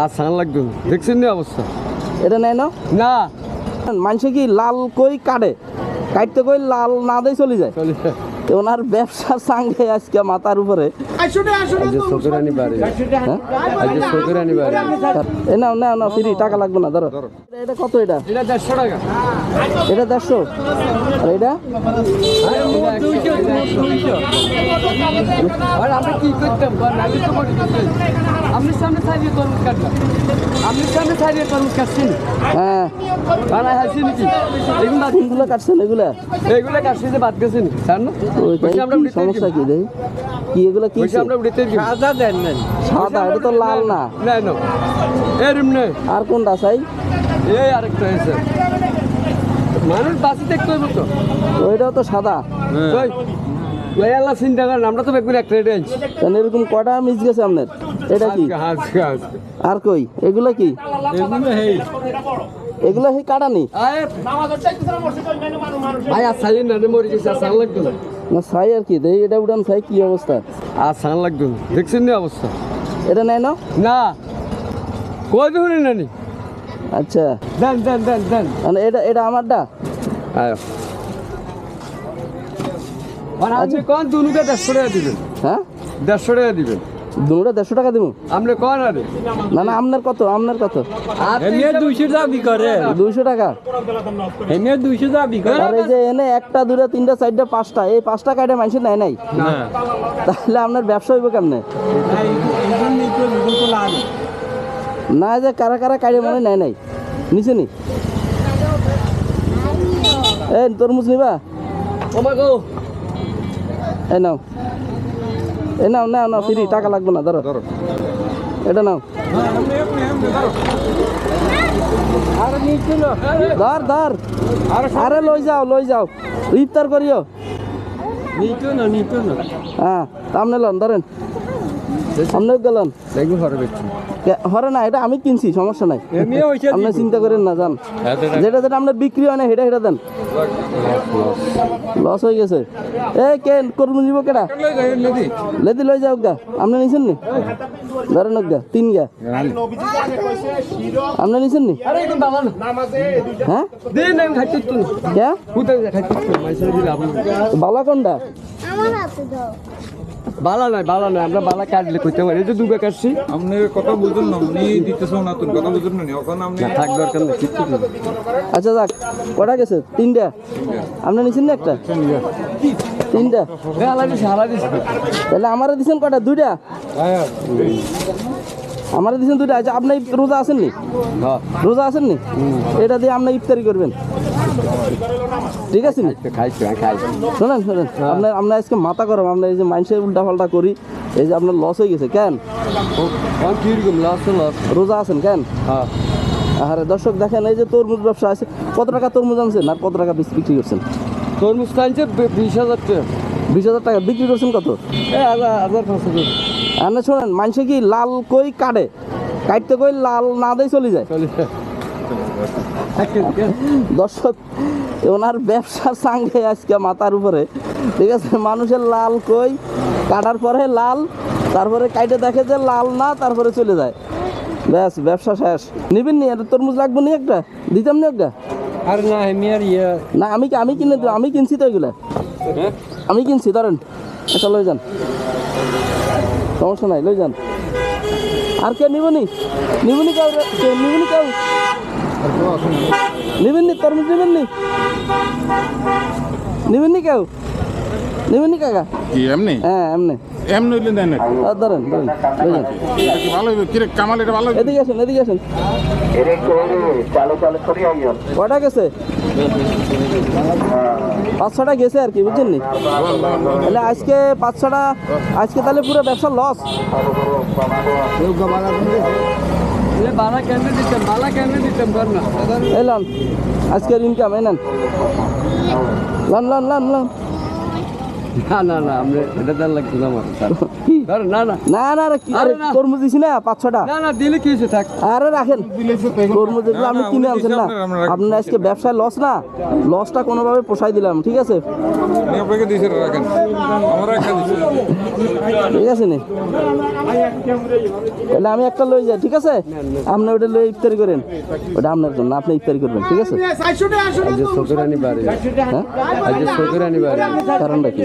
আর সান লাগবে। দেখছেন নি অবস্থা? এটা নেয় না? না। মানুষে কি লাল কই কাটে? কাটতে কই লাল না দেয় চলে যায়? চলে তো ওনার ব্যবসার সঙ্গে আজকে মাথার উপরে। হ্যাঁ? নাও নাও নাও ফ্রি টাকা লাগবে না ধরো। এটা কত এটা? এটা দেড়শো এটা আর এটা? আর আমরা কি করতাম? বল, আমি তো বলি কিছু। আপনি সামনে ছাড়িয়ে তরমুজ কাটলাম আপনি সামনে ছাড়িয়ে তরমুজ কাটছেন হ্যাঁ। কাটছেন এগুলা? এগুলো কাটছে যে বাদ গেছেন সমস্যা কি দেই কি এগুলো কি সাদা দেন না সাদা এটা তো লাল না। না না। এরম নেই আর কোনটা চাই এই আরেকটা হয়েছে। মানুষ বাঁচি দেখতে হইব তো। ওইটাও তো সাদা। ওই ওই আল্লাহ চিন্তা করেন আমরা তো বেগুন একটা রেটে আনছি কেন এরকম কটা মিস গেছে আপনার এটা কি? আর কই? এগুলো কি? এগুলো হেই। এগুলো হি কাটা নি? আয় আর সাইলেন না রে মরে গেছে আর সান লাগতো না। না আর কি দেই এটা উড়ান ছাই কি অবস্থা? আর সান লাগতো দেখছেন নি অবস্থা? এটা নেয় না? না। কই ধরে নানি আচ্ছা। দেন দেন দেন দেন। মানে এটা এটা আমারটা? আয়। আর আপনি কোন দুনুকে দেড়শো টাকা দিবেন? হ্যাঁ? দেড়শো টাকা দিবেন। দুটা দেড়শো টাকা দিব আপনি কোন আরে না না আপনার কত আপনার কত? এমনি দুইশো দাবি করে। দুইশো টাকা? এমনি দুইশো দাবি করে। আর যে এনে একটা দুটা তিনটা চারটা পাঁচটা এই পাঁচটা কাটে মানুষের নেয় নাই। তাহলে আপনার ব্যবসা হইব কেমনে? না যে কারা কারা কাটে মনে নেয় নাই। নিচে নি? এই তরমুজ নিবা? ও মা গো। এই নাও। এই নাও নাও নাও ফ্রি টাকা লাগবে না ধরো। এটা নাও। ধর ধর। আরে লই যাও লই যাও। ইফতার করিও। না না। হ্যাঁ লন ধরেন। সামনে গেলেন। হরে না এটা আমি কিনছি সমস্যা নাই। আপনি চিন্তা করেন না যান। যেটা যেটা আপনার বিক্রি হয় না সেটা সেটা দেন। লস হয়ে গেছে। এ কে করুন নিব কেটা লেদি লই যাও গা। আপনি নিছেন নি? ধরেন গা তিন গা। আপনি নিছেন নি? আরে একদম বাবা না। হ্যাঁ বালা কোনটা আমার হাতে দাও। বালা নাই বালা নাই আমরা বালা কাটলে কইতে পারি। এই যে দুবে কাটছি। আপনি কথা বুঝুন না উনি দিতেছেন না তুমি কথা বুঝুন না এখন আপনি থাক দরকার নেই কিচ্ছু নেই আচ্ছা যাক কটা গেছে? তিনটা। আপনি নিছেন না একটা? তিনটা। তাহলে আমারে দিছেন কটা? দুইটা? আমারে দিছেন দুইটা। আচ্ছা আপনি রোজা আছেন নি। হ্যাঁ রোজা আছেন নি এটা দিয়ে আপনি ইফতারি করবেন? ঠিক আছে? নি শোনেন শোনেন। আপনার আপনার আজকে মাথা গরম আপনার এই যে মানুষের উল্টা পাল্টা করি এই যে আপনার লস হয়ে গেছে কেন? রোজা আছেন কেন? হ্যাঁ। আরে দর্শক দেখেন এই যে তরমুজ ব্যবসা আছে কত টাকা তরমুজ আনছেন আর কত টাকা বিক্রি করছেন? তরমুজ টানছে বিশ হাজার টাকা। বিশ হাজার টাকা বিক্রি করছেন কত? হাজার পাঁচশো শোনেন মানুষে কি লাল কই কাটে? কাটতে কই লাল না দেয় চলে যায়? চলে দর্শক ওনার ব্যবসার সঙ্গে আজকে মাথার উপরে। ঠিক আছে মানুষের লাল কই কাটার পরে লাল তারপরে কাইটে দেখে যে লাল না তারপরে চলে যায়। ব্যাস ব্যবসা শেষ। নিবেন নি তরমুজ লাগবে নি একটা? দিতাম নি একটা? আর না আমি আর ইয়ে। না আমি আমি কিনে আমি কিনছি তো এগুলা। আমি কিনছি ধরেন। এটা লই যান। সমস্যা নাই লই যান। আর কে নিবনি নিবনি কেউ নিবনি কেউ নিবেন নি তরমুজ নিবেন নি নিবেন নি কেউ? নিবেন নি কাকা? কি এমনি? হ্যাঁ এমনি। এমনি হইলে দেন ধরেন ধরেন ভালো হইবে? কিরে কামাল এটা ভালো? এদিকে আসেন এদিকে আসেন। কটা গেছে? পাঁচ ছটা গেছে আর কি বুঝছেন নি? তাহলে আজকে পাঁচ ছটা আজকে তাহলে পুরো ব্যবসা লস আজকের ইনকাম এনেন লন লন লন লন। না না না আপনি এটা দেন লাগতো না আমার স্যার। না না। না না আরে কি- আরে আরে তরমুজ দিছি না পাঁচ ছটা। না না দিলে কি হয়েছে থাক। আরে রাখেন। তরমুজ আপনি কিনে আনছেন না। আপনার, আজকে ব্যবসায় লস না। লসটা কোনোভাবে পোষাই দিলাম ঠিক আছে? আপনাকে রাখেন। আমরা একটা ঠিক আছে নি। তাহলে আমি একটা লই যাই ঠিক আছে? আপনি ওটা লই ইফতারি করেন। ওটা আপনার জন্য আপনি ইফতারি করবেন ঠিক আছে? আজ শোকরানি বাড়ি। হ্যাঁ? আজ শোকরানি বাড়ি। কারণটা কি?